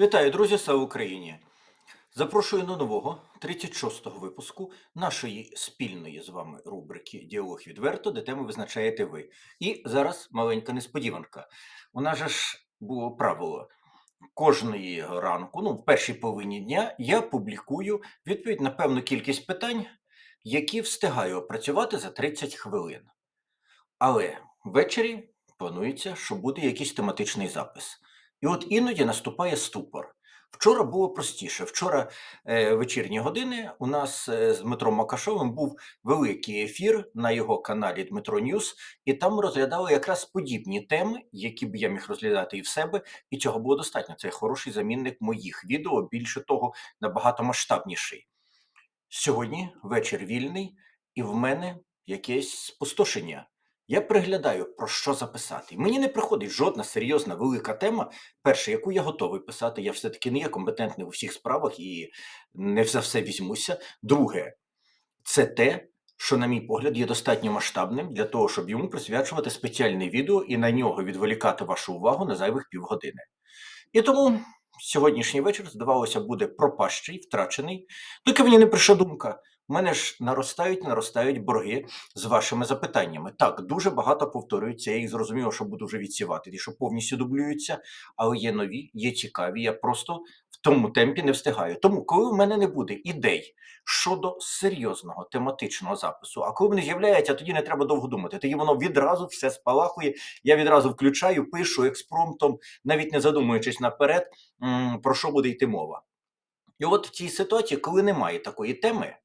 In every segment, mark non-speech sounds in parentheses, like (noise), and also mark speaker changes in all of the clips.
Speaker 1: Вітаю, друзі! Слава Україні! Запрошую до нового 36-го випуску нашої спільної з вами рубрики Діалог відверто, де теми визначаєте ви. І зараз маленька несподіванка. У нас же ж було правило. Кожної ранку, ну, в першій половині дня, я публікую відповідь на певну кількість питань, які встигаю опрацювати за 30 хвилин. Але ввечері планується, що буде якийсь тематичний запис. І от іноді наступає ступор. Вчора було простіше. Вчора е, вечірні години у нас е, з Дмитром Макашовим був великий ефір на його каналі Дмитро Ньюс, і там розглядали якраз подібні теми, які б я міг розглядати і в себе, і цього було достатньо. Це хороший замінник моїх відео, більше того, набагато масштабніший. Сьогодні вечір вільний, і в мене якесь спустошення. Я приглядаю, про що записати. Мені не приходить жодна серйозна велика тема. Перше, яку я готовий писати, я все-таки не є компетентний у всіх справах і не за все візьмуся. Друге, це те, що, на мій погляд, є достатньо масштабним для того, щоб йому присвячувати спеціальне відео і на нього відволікати вашу увагу на зайвих півгодини. І тому сьогоднішній вечір, здавалося, буде пропащий, втрачений. Доки мені не прийшла думка. У мене ж наростають, наростають борги з вашими запитаннями. Так, дуже багато повторюється. Я їх зрозуміло, що буду вже відсівати, ті, що повністю дублюються, але є нові, є цікаві. Я просто в тому темпі не встигаю. Тому, коли в мене не буде ідей щодо серйозного тематичного запису, а коли вони з'являються, тоді не треба довго думати. Тоді воно відразу все спалахує. Я відразу включаю, пишу експромтом, навіть не задумуючись наперед, про що буде йти мова. І от в цій ситуації, коли немає такої теми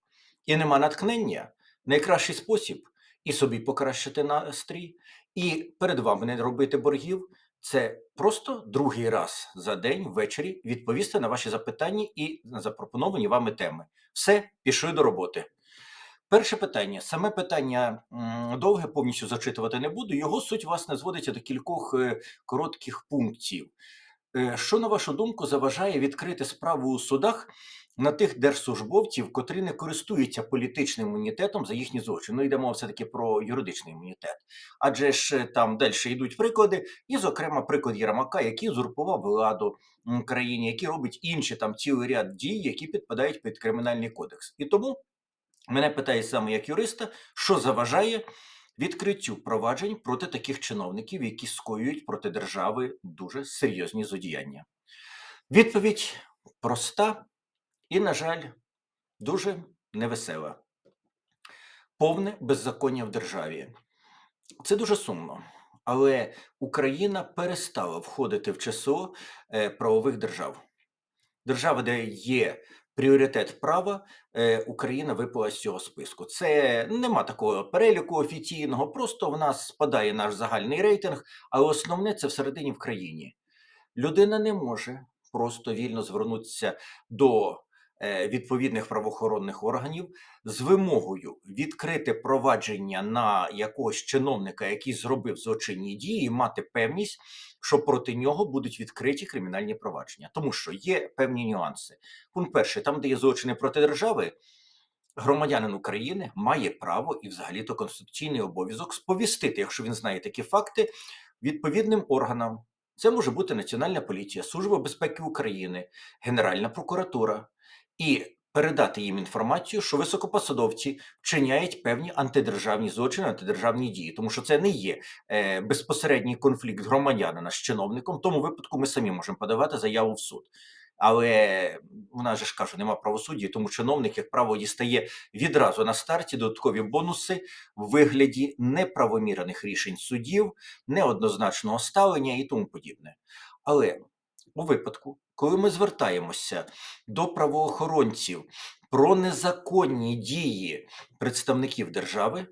Speaker 1: і нема натхнення, найкращий спосіб і собі покращити настрій, і перед вами не робити боргів. Це просто другий раз за день ввечері відповісти на ваші запитання і на запропоновані вами теми. Все, пішли до роботи. Перше питання. Саме питання довге повністю зачитувати не буду. Його суть власне зводиться до кількох е, коротких пунктів. Е, Що, на вашу думку, заважає відкрити справу у судах на тих держслужбовців, котрі не користуються політичним імунітетом за їхні злочини? Ну, йдемо все-таки про юридичний імунітет. Адже ж е, там далі йдуть приклади, і, зокрема, приклад Єрмака, який узурпував владу в країні, який робить інші там цілий ряд дій, які підпадають під кримінальний кодекс. І тому мене питає саме як юриста, що заважає відкриттю проваджень проти таких чиновників, які скоюють проти держави дуже серйозні злодіяння. Відповідь проста і, на жаль, дуже невесела. Повне беззаконня в державі. Це дуже сумно. Але Україна перестала входити в число е, правових держав. Держава, де є пріоритет права, е, Україна випала з цього списку. Це нема такого переліку офіційного, просто в нас спадає наш загальний рейтинг, але основне це всередині в країні. Людина не може просто вільно звернутися до відповідних правоохоронних органів з вимогою відкрити провадження на якогось чиновника, який зробив злочинні дії, і мати певність, що проти нього будуть відкриті кримінальні провадження, тому що є певні нюанси. Пункт перший, там, де є злочини проти держави, громадянин України має право і, взагалі-то, конституційний обов'язок сповістити, якщо він знає такі факти, відповідним органам. Це може бути Національна поліція, Служба безпеки України, Генеральна прокуратура, і передати їм інформацію, що високопосадовці вчиняють певні антидержавні злочини, антидержавні дії, тому що це не є е, безпосередній конфлікт громадянина з чиновником. В тому випадку ми самі можемо подавати заяву в суд. Але же ж кажу, нема правосуддя, тому чиновник, як правило, дістає відразу на старті додаткові бонуси в вигляді неправомірних рішень судів, неоднозначного ставлення і тому подібне. Але у випадку, коли ми звертаємося до правоохоронців про незаконні дії представників держави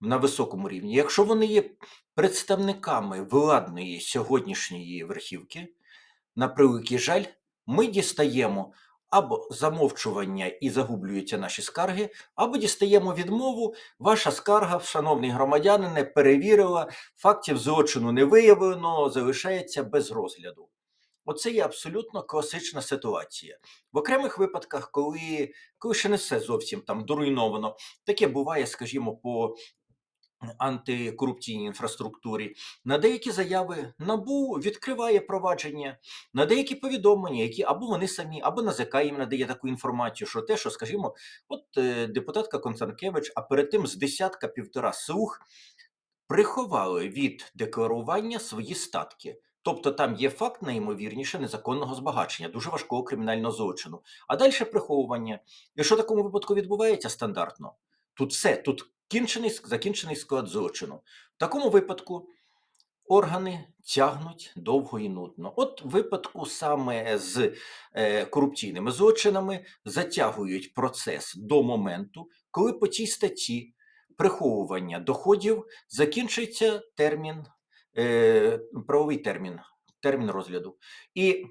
Speaker 1: на високому рівні, якщо вони є представниками владної сьогоднішньої верхівки, на превеликий жаль, ми дістаємо або замовчування і загублюються наші скарги, або дістаємо відмову. Ваша скарга, шановний громадянин, не перевірила, фактів злочину не виявлено, залишається без розгляду. Оце є абсолютно класична ситуація. В окремих випадках, коли, коли ще не все зовсім там доруйновано, таке буває, скажімо, по антикорупційній інфраструктурі. На деякі заяви НАБУ відкриває провадження, на деякі повідомлення, які або вони самі, або НАЗК їм надає таку інформацію, що те, що, скажімо, от е, депутатка Констанкевич, а перед тим з десятка півтора слуг приховали від декларування свої статки. Тобто там є факт найімовірніше незаконного збагачення, дуже важкого кримінального злочину. А далі приховування. І що в такому випадку відбувається стандартно? Тут все, тут кінчений, закінчений склад злочину. В такому випадку органи тягнуть довго і нудно. От в випадку саме з е, корупційними злочинами затягують процес до моменту, коли по цій статті приховування доходів закінчується термін, е, правовий термін, термін розгляду. І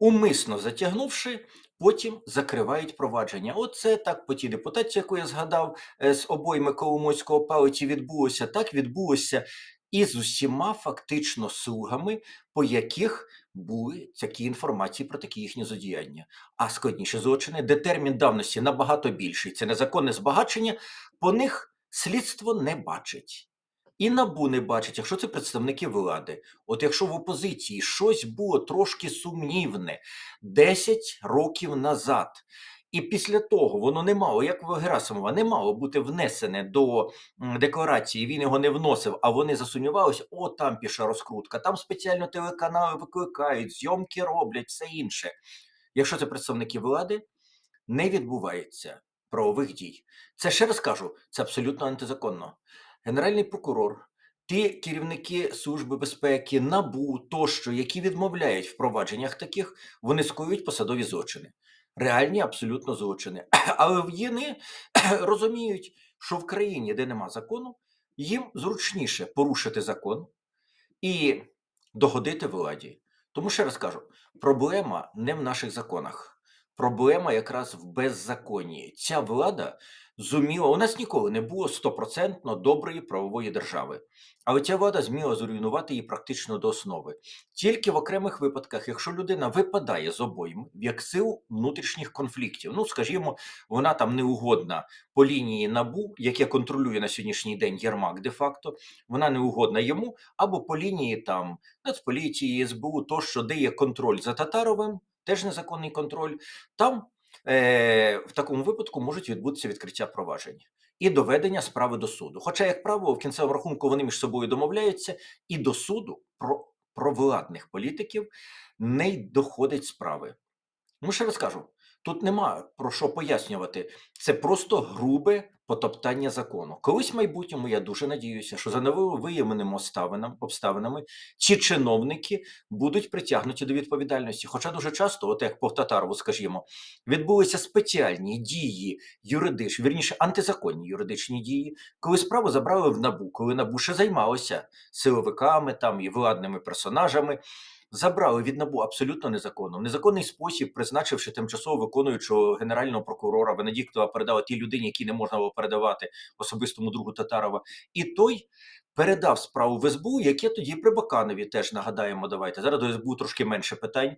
Speaker 1: умисно затягнувши, потім закривають провадження. Оце так по тій депутатці, яку я згадав, е, з обойми Коломойського палиці відбулося, так відбулося і з усіма фактично слугами, по яких були такі інформації про такі їхні зодіяння. А складніші злочини, де термін давності набагато більший, це незаконне збагачення, по них слідство не бачить. І набу не бачить, якщо це представники влади. От якщо в опозиції щось було трошки сумнівне 10 років назад, і після того воно не мало, як в Герасимова, не мало бути внесене до декларації, він його не вносив, а вони засумнівалися, о, там піша розкрутка, там спеціально телеканали викликають, зйомки роблять, все інше. Якщо це представники влади, не відбувається правових дій. Це ще раз кажу, це абсолютно антизаконно. Генеральний прокурор, ті керівники Служби безпеки, НАБУ тощо, які відмовляють в провадженнях таких, вони скоюють посадові злочини. Реальні абсолютно злочини. (clears throat) Але вони (clears throat) розуміють, що в країні, де нема закону, їм зручніше порушити закон і догодити владі. Тому ще раз кажу: проблема не в наших законах. Проблема якраз в беззаконні. Ця влада зуміла. У нас ніколи не було стопроцентно доброї правової держави, але ця влада зміла зруйнувати її практично до основи. Тільки в окремих випадках, якщо людина випадає з обойми, як сил внутрішніх конфліктів, ну скажімо, вона там неугодна по лінії набу, яке контролює на сьогоднішній день Єрмак, де-факто, вона неугодна йому, або по лінії там Нацполіції, СБУ, тощо, де є контроль за Татаровим, теж незаконний контроль. Там е, в такому випадку можуть відбутися відкриття проваджень і доведення справи до суду. Хоча, як правило, в кінцевому рахунку вони між собою домовляються, і до суду про, владних політиків не доходить справи. Ну, ще раз кажу, тут нема про що пояснювати. Це просто грубе потоптання закону. Колись в майбутньому я дуже надіюся, що за нововиявленими обставинам, обставинами ці чиновники будуть притягнуті до відповідальності. Хоча дуже часто, от як по Татарову, скажімо, відбулися спеціальні дії юридичні, вірніше антизаконні юридичні дії, коли справу забрали в набу, коли набу ще займалося силовиками там і владними персонажами. Забрали від набу абсолютно незаконно, в незаконний спосіб, призначивши тимчасово виконуючого генерального прокурора Венедіктова, передала тій людині, якій не можна було передавати особистому другу Татарова, і той передав справу в СБУ, яке тоді при Баканові теж нагадаємо. Давайте зараз до СБУ трошки менше питань.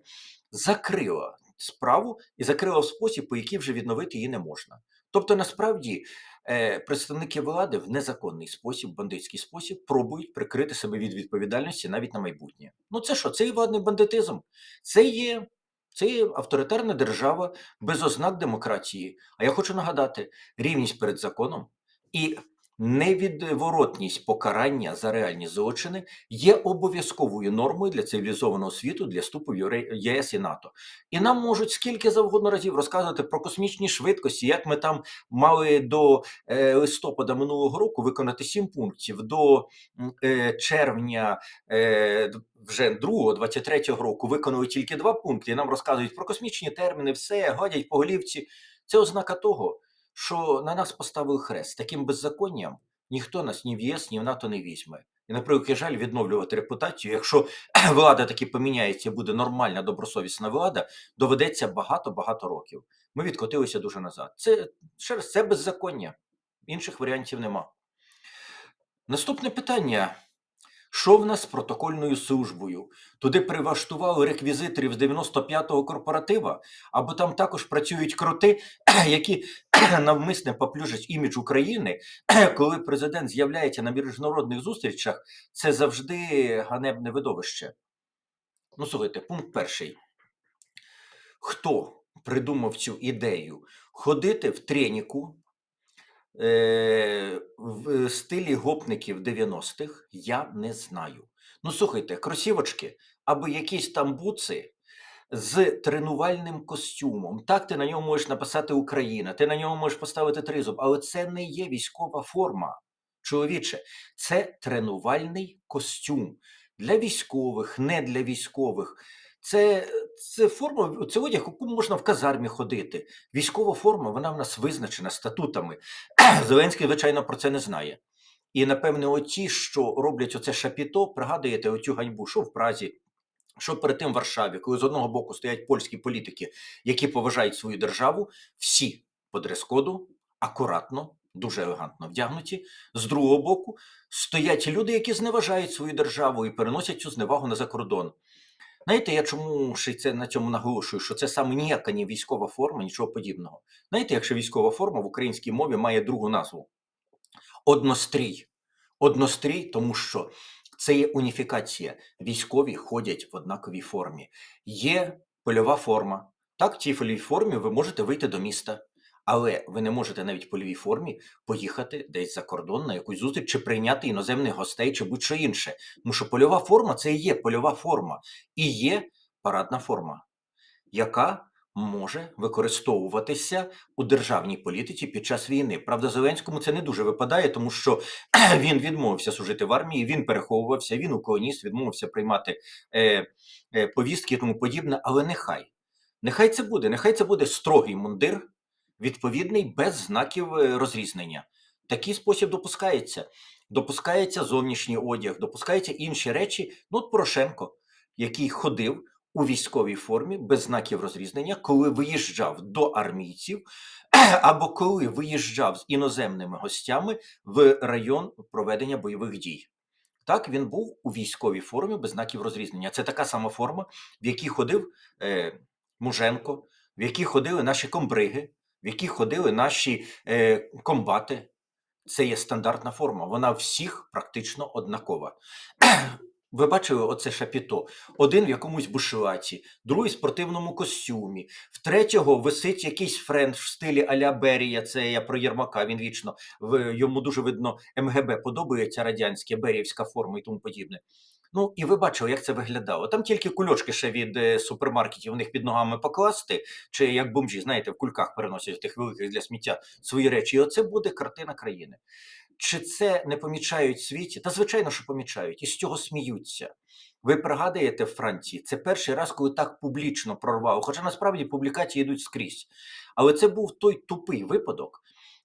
Speaker 1: Закрила справу і закрила в спосіб, по який вже відновити її не можна. Тобто, насправді, е, представники влади в незаконний спосіб, бандитський спосіб, пробують прикрити себе від відповідальності навіть на майбутнє. Ну це що? Це і владний бандитизм, це є. Це є авторитарна держава без ознак демократії. А я хочу нагадати: рівність перед законом і невідворотність покарання за реальні злочини є обов'язковою нормою для цивілізованого світу для вступу в ЄС і НАТО. І нам можуть скільки завгодно разів розказувати про космічні швидкості, як ми там мали до е, листопада минулого року виконати сім пунктів, до е, червня е, вже 2 23-го року виконали тільки два пункти. І нам розказують про космічні терміни, все гадять по голівці. Це ознака того, що на нас поставили хрест. Таким беззаконням ніхто нас ні в ЄС, ні в НАТО не візьме. І на превеликий жаль відновлювати репутацію. Якщо (clears throat) влада таки поміняється, буде нормальна добросовісна влада, доведеться багато-багато років. Ми відкотилися дуже назад. Це ще раз це беззаконня. Інших варіантів нема. Наступне питання: Що в нас з протокольною службою? Туди приваштували реквізиторів з 95-го корпоратива, або там також працюють кроти, (clears throat) які (clears throat) навмисне поплюжать імідж України, (clears throat) коли президент з'являється на міжнародних зустрічах, це завжди ганебне видовище. Ну, слухайте, пункт перший. Хто придумав цю ідею ходити в треніку е, в стилі гопників 90-х, я не знаю. Ну, слухайте, кросівочки або якісь там буци з тренувальним костюмом. Так, ти на ньому можеш написати Україна, ти на ньому можеш поставити тризуб, але це не є військова форма. Чоловіче, це тренувальний костюм для військових, не для військових. Це, це форма, це одяг, яку можна в казармі ходити. Військова форма, вона в нас визначена статутами. (clears throat) Зеленський, звичайно, про це не знає. І напевне, оті, що роблять оце шапіто, пригадуєте оцю ганьбу, що в Празі, що перед тим в Варшаві, коли з одного боку стоять польські політики, які поважають свою державу, всі по дрес-коду, акуратно, дуже елегантно вдягнуті. З другого боку стоять люди, які зневажають свою державу і переносять цю зневагу на закордон. Знаєте, я чому ще це на цьому наголошую, що це саме ніяка не військова форма, нічого подібного. Знаєте, якщо військова форма в українській мові має другу назву однострій. Однострій, тому що це є уніфікація. Військові ходять в однаковій формі. Є польова форма. Так, в тій польовій формі ви можете вийти до міста, але ви не можете навіть в польовій формі поїхати десь за кордон на якусь зустріч чи прийняти іноземних гостей чи будь-що інше. Тому що польова форма це і є польова форма, і є парадна форма, яка може використовуватися у державній політиці під час війни. Правда, Зеленському це не дуже випадає, тому що (clears throat) він відмовився служити в армії, він переховувався, він уклоніст, відмовився приймати е, е, повістки і тому подібне. Але нехай, нехай це буде, нехай це буде строгий мундир, відповідний без знаків е, розрізнення. Такий спосіб допускається. Допускається зовнішній одяг, допускаються інші речі. Ну, от Порошенко, який ходив у військовій формі без знаків розрізнення, коли виїжджав до армійців, (clears throat) або коли виїжджав з іноземними гостями в район проведення бойових дій. Так, він був у військовій формі без знаків розрізнення. Це така сама форма, в якій ходив е, Муженко, в якій ходили наші комбриги, в які ходили наші е, комбати. Це є стандартна форма, вона всіх практично однакова. Ви бачили оце шапіто? Один в якомусь бушлаті, другий в спортивному костюмі, в третього висить якийсь френд в стилі Аля Берія. Це я про Єрмака. Він вічно в йому дуже видно МГБ подобається радянське, беріївська форма і тому подібне. Ну і ви бачили, як це виглядало. Там тільки кульочки ще від е, супермаркетів у них під ногами покласти, чи як бомжі, знаєте, в кульках переносять тих великих для сміття свої речі. І оце буде картина країни. Чи це не помічають в світі? Та звичайно, що помічають, і з цього сміються. Ви пригадуєте в Франції, це перший раз, коли так публічно прорвало. Хоча насправді публікації йдуть скрізь. Але це був той тупий випадок,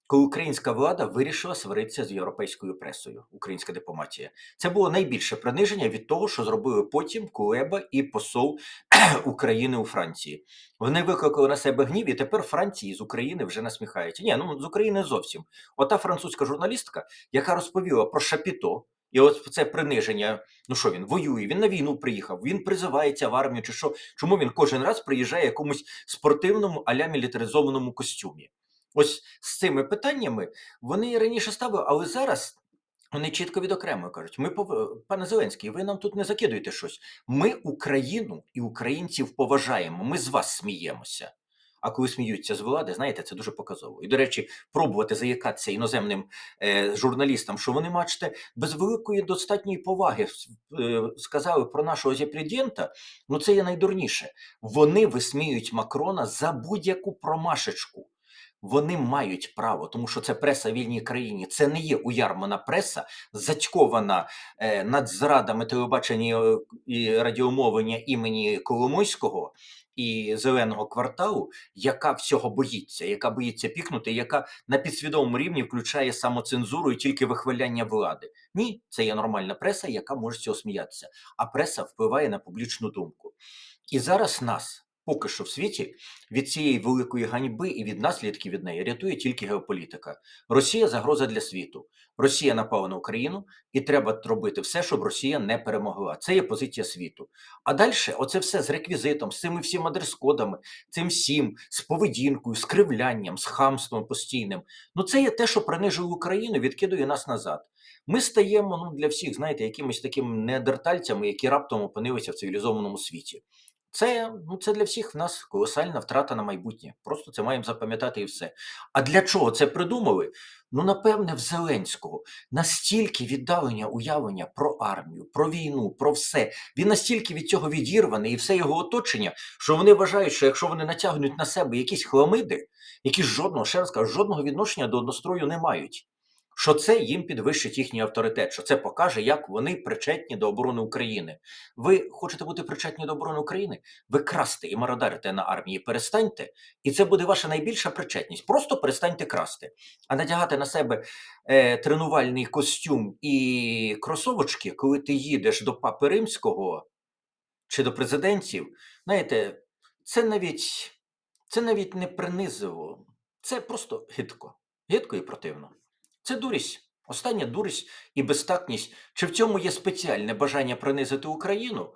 Speaker 1: коли українська влада вирішила сваритися з європейською пресою, українська дипломатія. Це було найбільше приниження від того, що зробили потім Кулеба і посол (clears throat) України у Франції. Вони викликали на себе гнів, і тепер Франції з України вже насміхаються. Ні, ну з України зовсім. Ота французька журналістка, яка розповіла про Шапіто. І от це приниження. Ну що він воює? Він на війну приїхав, він призивається в армію, чи що? Чому він кожен раз приїжджає якомусь спортивному аля мілітаризованому костюмі? Ось з цими питаннями вони раніше ставили, але зараз вони чітко відокремою кажуть: ми пане Зеленський, ви нам тут не закидуєте щось. Ми Україну і українців поважаємо. Ми з вас сміємося. А коли сміються з влади, знаєте, це дуже показово. І, до речі, пробувати заякатися іноземним е, журналістам, що вони, бачите, без великої достатньої поваги е, сказали про нашого зіпредієнта, ну це є найдурніше. Вони висміюють Макрона за будь-яку промашечку. Вони мають право, тому що це преса вільній країні. Це не є уярмана преса, зацькована е, над зрадами телебачення е, і радіомовлення імені Коломойського і зеленого кварталу, яка всього боїться, яка боїться пікнути, яка на підсвідомому рівні включає самоцензуру і тільки вихваляння влади. Ні, це є нормальна преса, яка може цього сміятися. А преса впливає на публічну думку. І зараз нас поки що в світі від цієї великої ганьби і від наслідків від неї рятує тільки геополітика. Росія загроза для світу. Росія напала на Україну, і треба робити все, щоб Росія не перемогла. Це є позиція світу. А далі, оце все з реквізитом, з цими всіма дрес-кодами, цим всім, з поведінкою, з кривлянням, з хамством постійним. Ну це є те, що принижує Україну, відкидує нас назад. Ми стаємо ну, для всіх, знаєте, якимись такими неандертальцями, які раптом опинилися в цивілізованому світі. Це, ну, це для всіх в нас колосальна втрата на майбутнє. Просто це маємо запам'ятати і все. А для чого це придумали? Ну, напевне, в Зеленського настільки віддалення уявлення про армію, про війну, про все. Він настільки від цього відірваний і все його оточення, що вони вважають, що якщо вони натягнуть на себе якісь хламиди, які жодного, ще раз кажу, жодного відношення до однострою не мають. Що це їм підвищить їхній авторитет, що це покаже, як вони причетні до оборони України. Ви хочете бути причетні до оборони України? Ви красти і мародарите на армії. Перестаньте, і це буде ваша найбільша причетність. Просто перестаньте красти, а надягати на себе е, тренувальний костюм і кросовочки, коли ти їдеш до папи римського чи до президентів. Знаєте, це навіть це навіть не принизиво, це просто гидко, гидко і противно. Це дурість. Остання дурість і безтактність. Чи в цьому є спеціальне бажання принизити Україну?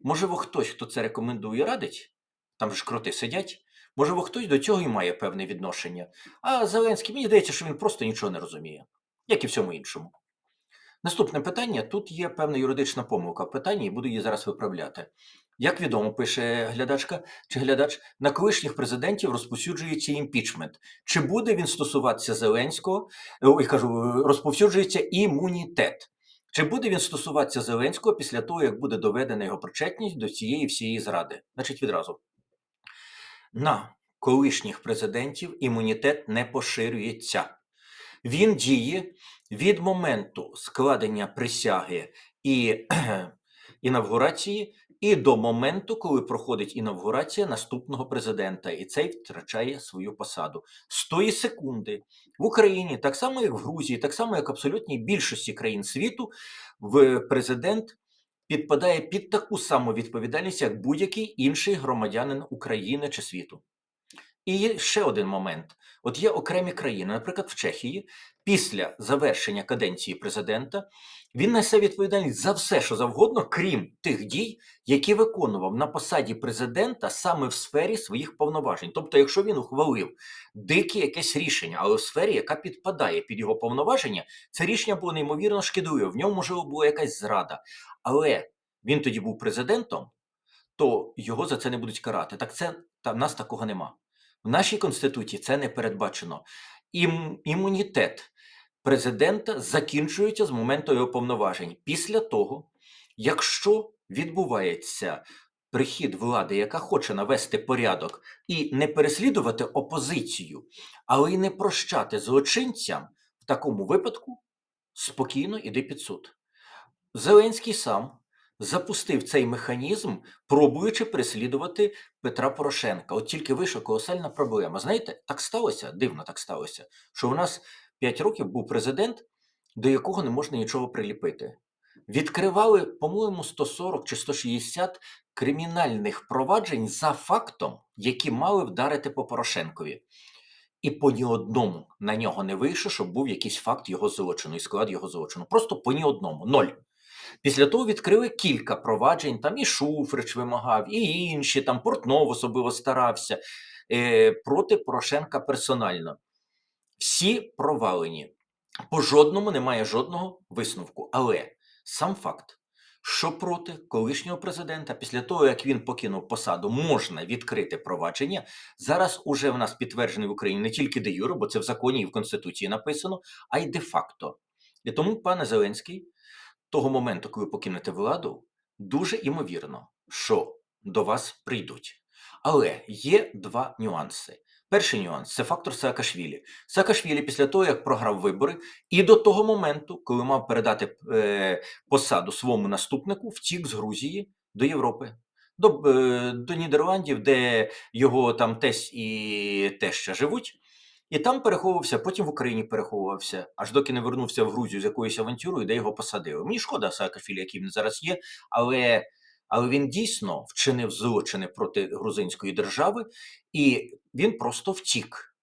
Speaker 1: Можливо, хтось, хто це рекомендує, радить, там ж кроти сидять. Можливо, хтось до цього і має певне відношення. А Зеленський, мені здається, що він просто нічого не розуміє, як і всьому іншому. Наступне питання: тут є певна юридична помилка в питанні, і буду її зараз виправляти. Як відомо, пише глядачка чи глядач, на колишніх президентів розповсюджується імпічмент. Чи буде він стосуватися Зеленського? Ой, кажу, розповсюджується імунітет. Чи буде він стосуватися Зеленського після того, як буде доведена його причетність до цієї всієї зради? Значить, відразу на колишніх президентів імунітет не поширюється. Він діє від моменту складення присяги і інавгурації, і до моменту, коли проходить інавгурація наступного президента, і цей втрачає свою посаду. З тої секунди в Україні, так само як в Грузії, так само як в абсолютній більшості країн світу, в президент підпадає під таку саму відповідальність, як будь-який інший громадянин України чи світу. І ще один момент: от є окремі країни, наприклад, в Чехії, після завершення каденції президента він несе відповідальність за все, що завгодно, крім тих дій, які виконував на посаді президента саме в сфері своїх повноважень. Тобто, якщо він ухвалив дике якесь рішення, але в сфері, яка підпадає під його повноваження, це рішення було неймовірно шкідливе. В ньому можливо була якась зрада. Але він тоді був президентом, то його за це не будуть карати. Так це та в нас такого нема. В нашій конституції це не передбачено. Ім, імунітет президента закінчується з моменту його повноважень. Після того, якщо відбувається прихід влади, яка хоче навести порядок і не переслідувати опозицію, але й не прощати злочинцям, в такому випадку спокійно іди під суд. Зеленський сам запустив цей механізм, пробуючи переслідувати Петра Порошенка. От тільки вийшла колосальна проблема. Знаєте, так сталося, дивно так сталося, що у нас 5 років був президент, до якого не можна нічого приліпити. Відкривали, по-моєму, 140 чи 160 кримінальних проваджень за фактом, які мали вдарити по Порошенкові. І по ні одному на нього не вийшло, щоб був якийсь факт його злочину і склад його злочину. Просто по ні одному. Ноль. Після того відкрили кілька проваджень, там і Шуфрич вимагав, і інші, там Портнов особливо старався е, проти Порошенка персонально. Всі провалені. По жодному немає жодного висновку. Але сам факт, що проти колишнього президента, після того, як він покинув посаду, можна відкрити провадження, зараз уже в нас підтверджений в Україні не тільки де юро, бо це в законі і в Конституції написано, а й де-факто. І тому, пане Зеленський, того моменту, коли покинете владу, дуже імовірно, що до вас прийдуть. Але є два нюанси. Перший нюанс це фактор Саакашвілі. Саакашвілі після того, як програв вибори, і до того моменту, коли мав передати е, посаду своєму наступнику, втік з Грузії до Європи, до, е, до Нідерландів, де його там тесть і теща живуть. І там переховувався, потім в Україні переховувався, аж доки не вернувся в Грузію з якоюсь авантюрою, де його посадили. Мені шкода Саакашвілі, який він зараз є, але але він дійсно вчинив злочини проти грузинської держави, і він просто втік.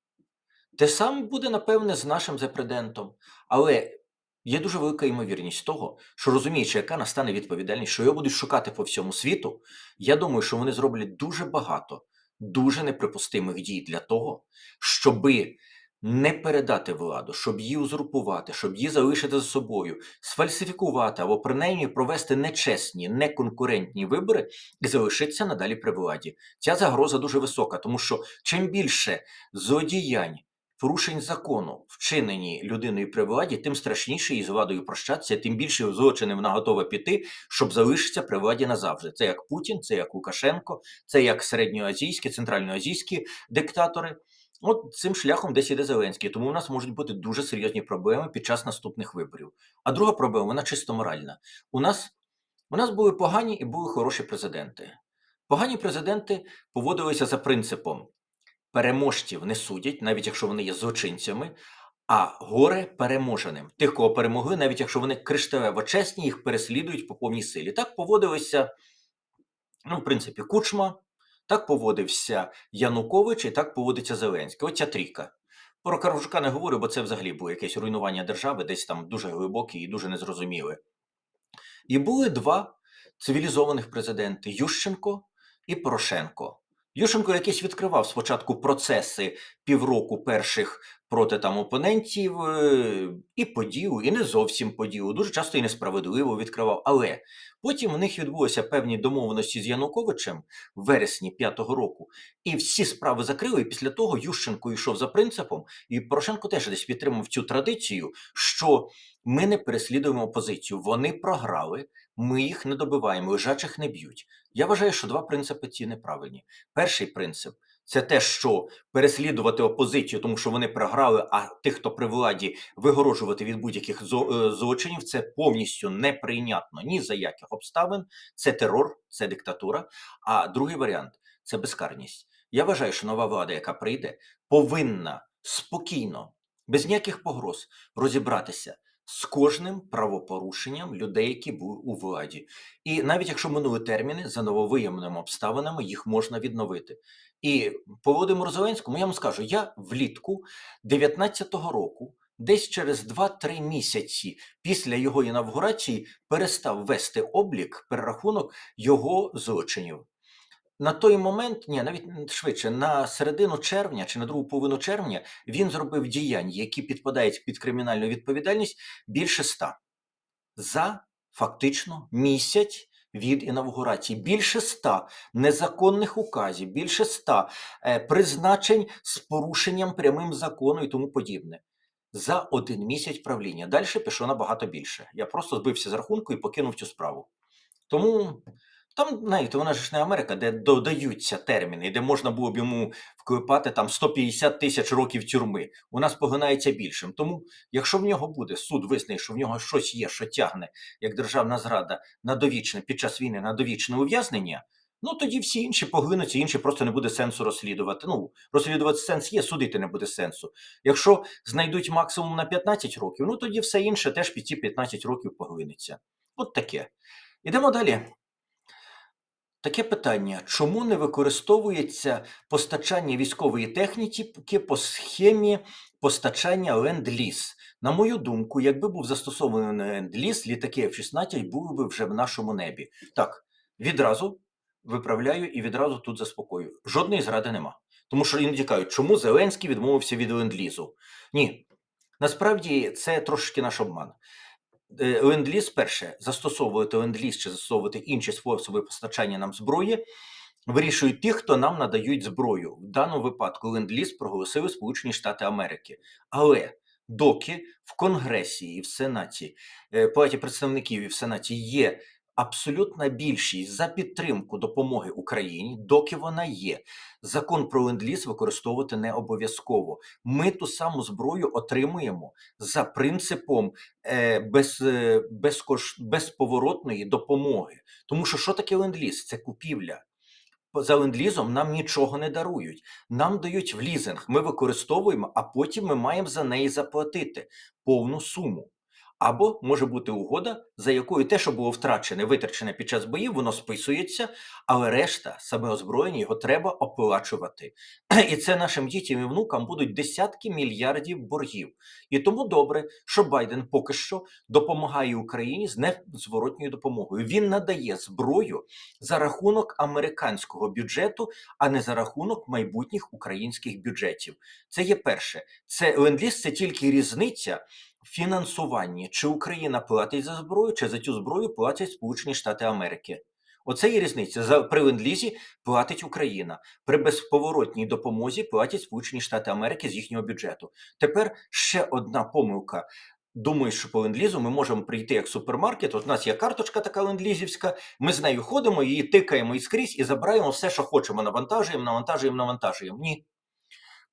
Speaker 1: Те саме буде, напевне, з нашим запредентом. Але є дуже велика ймовірність того, що розуміючи, яка настане відповідальність, що його будуть шукати по всьому світу, я думаю, що вони зроблять дуже багато дуже неприпустимих дій для того, щоби не передати владу, щоб її узурпувати, щоб її залишити за собою, сфальсифікувати або принаймні провести нечесні, неконкурентні вибори і залишитися надалі при владі. Ця загроза дуже висока, тому що чим більше злодіянь, порушень закону, вчинені людиною при владі, тим страшніше їй з владою прощатися, тим більше злочини вона готова піти, щоб залишитися при владі назавжди. Це як Путін, це як Лукашенко, це як середньоазійські, центральноазійські диктатори. От цим шляхом десь іде Зеленський, тому у нас можуть бути дуже серйозні проблеми під час наступних виборів. А друга проблема вона чисто моральна. У нас, у нас були погані і були хороші президенти. Погані президенти поводилися за принципом переможців не судять, навіть якщо вони є злочинцями, а горе переможеним. Тих, кого перемогли, навіть якщо вони кришталево чесні, їх переслідують по повній силі. Так поводилися, ну, в принципі, Кучма, так поводився Янукович і так поводиться Зеленський. Оця трійка. Про Каржука не говорю, бо це взагалі було якесь руйнування держави, десь там дуже глибоке і дуже незрозуміле. І були два цивілізованих президенти Ющенко і Порошенко. Ющенко якийсь відкривав спочатку процеси півроку перших проти там опонентів е, і по ділу, і не зовсім по ділу, дуже часто і несправедливо відкривав. Але потім у них відбулися певні домовленості з Януковичем в вересні п'ятого року, і всі справи закрили. І після того Ющенко йшов за принципом, і Порошенко теж десь підтримав цю традицію, що ми не переслідуємо опозицію. Вони програли, ми їх не добиваємо, лежачих не б'ють. Я вважаю, що два принципи ці неправильні. Перший принцип це те, що переслідувати опозицію, тому що вони програли, а тих, хто при владі, вигорожувати від будь-яких е, злочинів, це повністю неприйнятно ні за яких обставин. Це терор, це диктатура. А другий варіант це безкарність. Я вважаю, що нова влада, яка прийде, повинна спокійно, без ніяких погроз, розібратися з кожним правопорушенням людей, які були у владі. І навіть якщо минули терміни, за нововиявленими обставинами їх можна відновити. І по Володимиру Зеленському я вам скажу: я влітку 19-го року, десь через 2-3 місяці після його інавгурації, перестав вести облік, перерахунок його злочинів. На той момент, ні, навіть швидше, на середину червня чи на другу половину червня він зробив діянь, які підпадають під кримінальну відповідальність більше ста за фактично місяць від інавгурації. Більше ста незаконних указів, більше ста е, призначень з порушенням прямим закону і тому подібне. За один місяць правління. Далі пішло набагато більше. Я просто збився з рахунку і покинув цю справу. Тому там, знаєте, вона ж не Америка, де додаються терміни, де можна було б йому вклепати там 150 тисяч років тюрми. У нас погинається більшим. Тому, якщо в нього буде суд визнає, що в нього щось є, що тягне як державна зрада на довічне під час війни на довічне ув'язнення. Ну тоді всі інші поглинуться, інші просто не буде сенсу розслідувати. Ну, розслідувати сенс є, судити не буде сенсу. Якщо знайдуть максимум на 15 років, ну тоді все інше теж під ці 15 років поглинеться. От таке. Ідемо далі. Таке питання: чому не використовується постачання військової техніки по схемі постачання ленд-ліз? На мою думку, якби був застосований ленд-ліз, літаки F-16 були б вже в нашому небі. Так, відразу виправляю і відразу тут заспокоюю. Жодної зради нема. Тому що іноді кажуть, чому Зеленський відмовився від ленд-лізу? Ні. Насправді це трошки наш обман. Е, Ленд-ліз, перше, застосовувати ленд-ліз чи застосовувати інші способи постачання нам зброї, вирішують ті, хто нам надають зброю. В даному випадку ленд-ліз проголосили Сполучені Штати Америки. Але доки в Конгресі і в Сенаті, е, палаті представників і в Сенаті є абсолютна більшість за підтримку допомоги Україні, доки вона є, закон про ленд-ліз використовувати не обов'язково. Ми ту саму зброю отримуємо за принципом е, без, е, безкош, безповоротної допомоги. Тому що що таке ленд-ліз? Це купівля. За ленд-лізом нам нічого не дарують. Нам дають в лізинг, ми використовуємо, а потім ми маємо за неї заплатити повну суму. Або може бути угода, за якою те, що було втрачене, витрачене під час боїв, воно списується, але решта, саме озброєння, його треба оплачувати. (clears throat) І це нашим дітям і внукам будуть десятки мільярдів боргів. І тому добре, що Байден поки що допомагає Україні з незворотньою допомогою. Він надає зброю за рахунок американського бюджету, а не за рахунок майбутніх українських бюджетів. Це є перше. Це ленд-ліз – це тільки різниця фінансуванні, чи Україна платить за зброю, чи за цю зброю платять Сполучені Штати Америки. Оце є різниця. За при ленд-лізі платить Україна, при безповоротній допомозі платять Сполучені Штати Америки з їхнього бюджету. Тепер ще одна помилка. Думаю, що по ленд-лізу ми можемо прийти як супермаркет. От у нас є карточка така ленд-лізівська, ми з нею ходимо, її тикаємо і скрізь і забираємо все, що хочемо. Навантажуємо, навантажуємо, навантажуємо. Ні.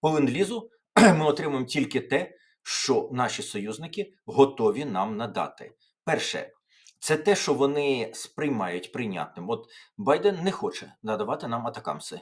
Speaker 1: По ленд-лізу (clears throat) ми отримуємо тільки те, що наші союзники готові нам надати. Перше, це те, що вони сприймають прийнятним. От Байден не хоче надавати нам атакамси.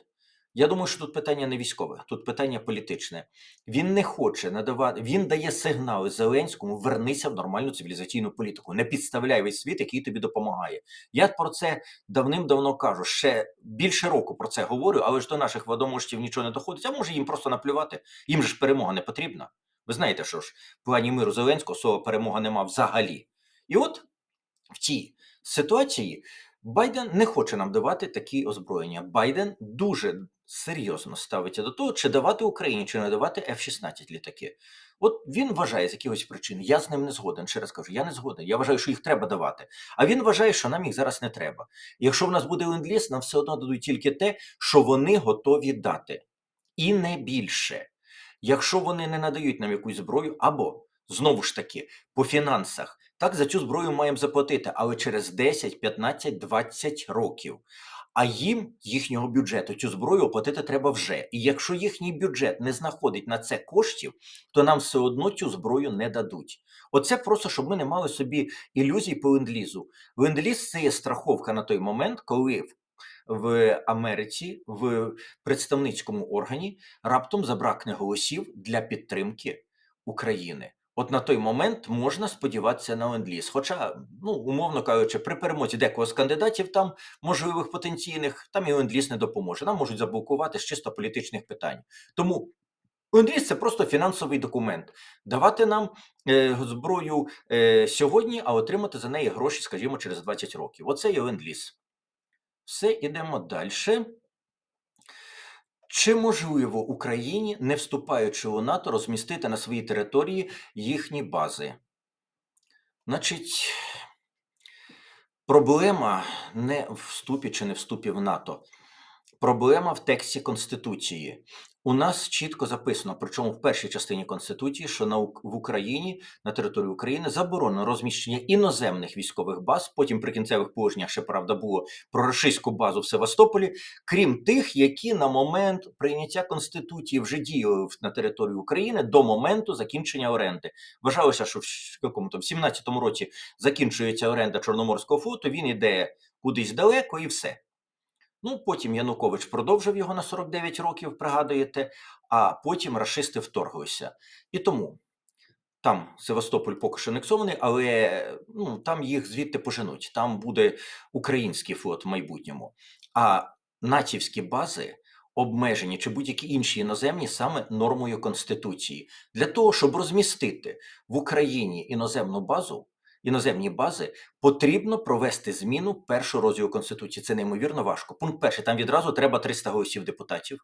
Speaker 1: Я думаю, що тут питання не військове, тут питання політичне. Він не хоче надавати, він дає сигнали Зеленському: вернися в нормальну цивілізаційну політику, не підставляй весь світ, який тобі допомагає. Я про це давним-давно кажу. Ще більше року про це говорю, але ж до наших водоможців нічого не доходить. А може їм просто наплювати. Їм же ж перемога не потрібна. Ви знаєте, що ж в плані миру Зеленського слова перемога нема взагалі. І от в цій ситуації Байден не хоче нам давати такі озброєння. Байден дуже серйозно ставиться до того, чи давати Україні, чи не давати F-16 літаки. От він вважає з якихось причин. Я з ним не згоден. Ще раз кажу, я не згоден. Я вважаю, що їх треба давати. А він вважає, що нам їх зараз не треба. Якщо в нас буде ленд-ліз, нам все одно дадуть тільки те, що вони готові дати, і не більше. Якщо вони не надають нам якусь зброю, або знову ж таки по фінансах, так за цю зброю маємо заплатити, але через 10, 15, 20 років. А їм їхнього бюджету цю зброю оплатити треба вже. І якщо їхній бюджет не знаходить на це коштів, то нам все одно цю зброю не дадуть. Оце просто щоб ми не мали собі ілюзій по ленд-лізу. Ленд-ліз – це є страховка на той момент, коли в- Америці в представницькому органі раптом забракне голосів для підтримки України. От на той момент можна сподіватися на ленд-ліз. Хоча, ну умовно кажучи, при перемозі декого з кандидатів там можливих потенційних, там і ленд-ліз не допоможе. Нам можуть заблокувати з чисто політичних питань. Тому ленд-ліз – це просто фінансовий документ. Давати нам е, зброю е, сьогодні, а отримати за неї гроші, скажімо, через 20 років. Оце є ленд-ліз. Все, ідемо далі. Чи можливо Україні, не вступаючи у НАТО, розмістити на своїй території їхні бази? Значить, проблема не в вступі чи не вступі в НАТО. Проблема в тексті Конституції. У нас чітко записано, причому в першій частині Конституції, що на в Україні, на території України заборонено розміщення іноземних військових баз. Потім при кінцевих положеннях ще правда було про російську базу в Севастополі, крім тих, які на момент прийняття Конституції вже діяли на території України до моменту закінчення оренди. Вважалося, що в щ- якому там 17-му році закінчується оренда Чорноморського флоту, він іде кудись далеко і все. Ну, потім Янукович продовжив його на 49 років, пригадуєте, а потім рашисти вторглися. І тому там Севастополь поки що анексований, але ну, там їх звідти поженуть. Там буде український флот в майбутньому. А натівські бази обмежені чи будь-які інші іноземні саме нормою Конституції. Для того, щоб розмістити в Україні іноземну базу, іноземні бази, потрібно провести зміну першого розділу Конституції. Це неймовірно важко. Пункт перший, там відразу треба 300 голосів депутатів.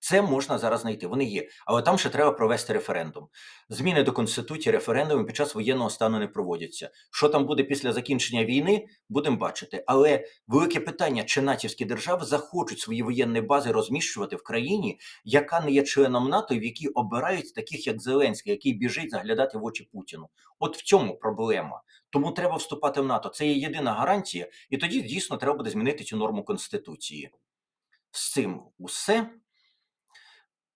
Speaker 1: Це можна зараз знайти, вони є. Але там ще треба провести референдум. Зміни до Конституції, референдуми під час воєнного стану не проводяться. Що там буде після закінчення війни, будемо бачити. Але велике питання, чи натівські держави захочуть свої воєнні бази розміщувати в країні, яка не є членом НАТО, в якій обирають таких, як Зеленський, який біжить заглядати в очі Путіну. От в цьому проблема. Тому треба вступати в НАТО. Це є єдина гарантія, і тоді дійсно треба буде змінити цю норму Конституції. З цим усе.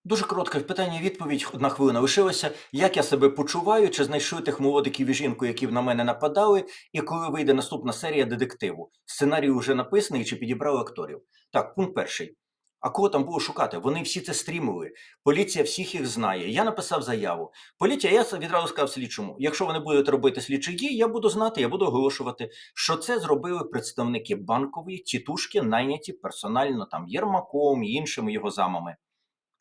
Speaker 1: Дуже коротке питання, відповідь, одна хвилина лишилася. Як я себе почуваю, чи знайшли тих молодиків і жінку, які на мене нападали, і коли вийде наступна серія детективу? Сценарій вже написаний, чи підібрали акторів? Так, пункт перший. А кого там було шукати? Вони всі це стрімили. Поліція всіх їх знає. Я написав заяву. Поліція, я відразу сказав слідчому: якщо вони будуть робити слідчі дії, я буду знати, я буду оголошувати, що це зробили представники банкової тітушки, найняті персонально там Єрмаком і іншими його замами.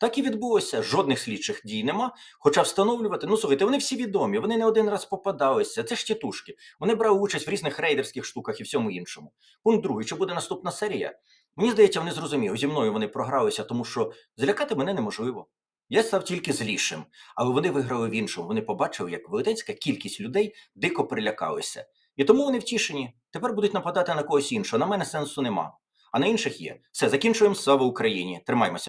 Speaker 1: Так і відбулося. Жодних слідчих дій нема. Хоча встановлювати, ну слухайте, вони всі відомі, вони не один раз попадалися. Це ж тітушки. Вони брали участь в різних рейдерських штуках і всьому іншому. Пункт другий, чи буде наступна серія? Мені здається, вони зрозуміли, зі мною вони програлися, тому що злякати мене неможливо. Я став тільки злішим, але вони виграли в іншому. Вони побачили, як велетенська кількість людей дико прилякалися. І тому вони втішені. Тепер будуть нападати на когось іншого. На мене сенсу нема. А на інших є. Все, закінчуємо. Слава Україні! Тримаймося.